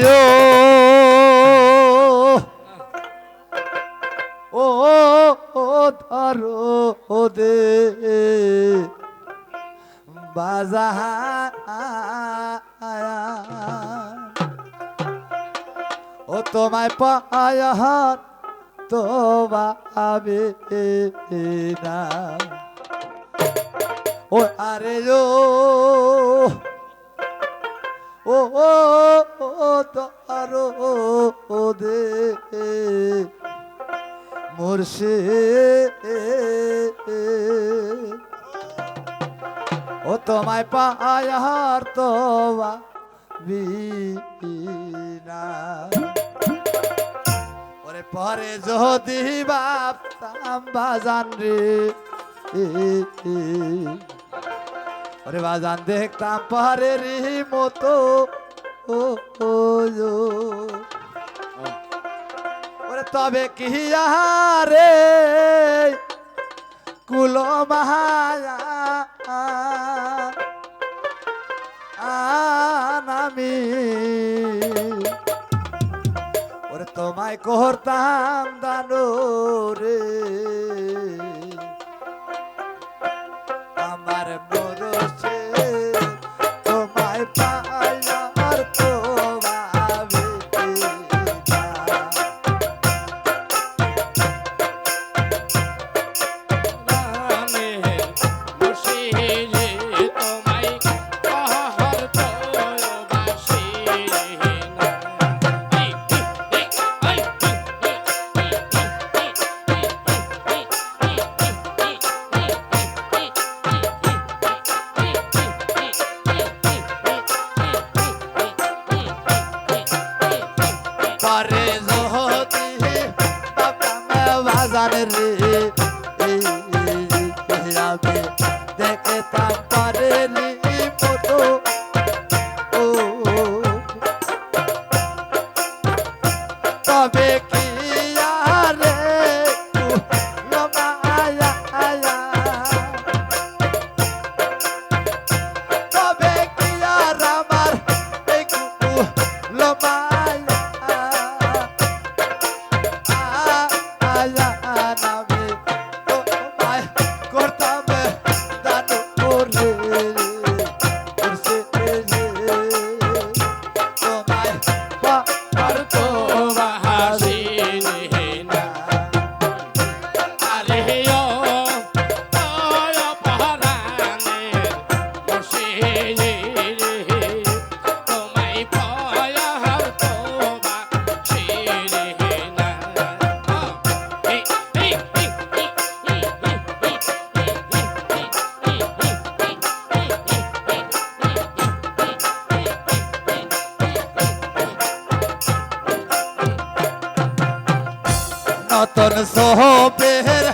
ও। ধরো দে। বাজা ও তোমায় পায়াহার তোমা আমি না। ও আরে ও তারো দে মোরশে। ও, তোমায় পায়ার তোবা বিনা ওরে, পরে যদি বাপ বাজান রে। ওরে বাজান দেখতাম পাহাড়ের মতো। ওরে তবে কি রে কুল মাহায়া। আমি। ওরে তোমায় করতাম দানো রে trepa. থাকো দেখে থাকো অতর সোহ বেহরা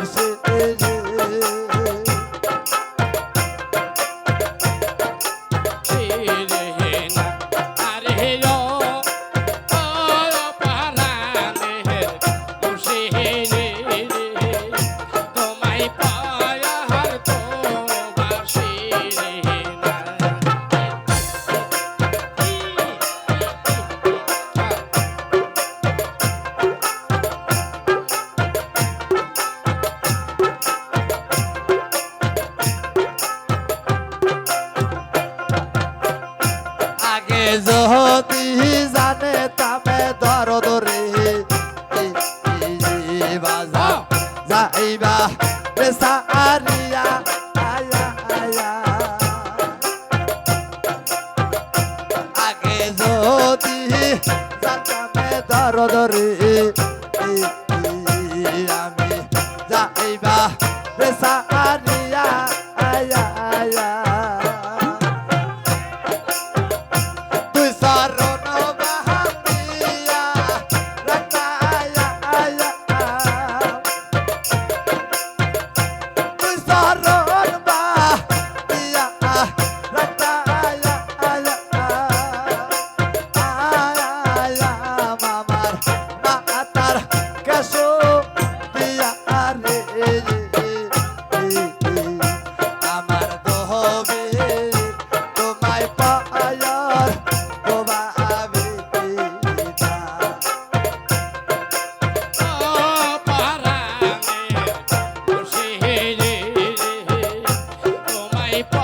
Ayrıca জানা মে দরদরে Bye.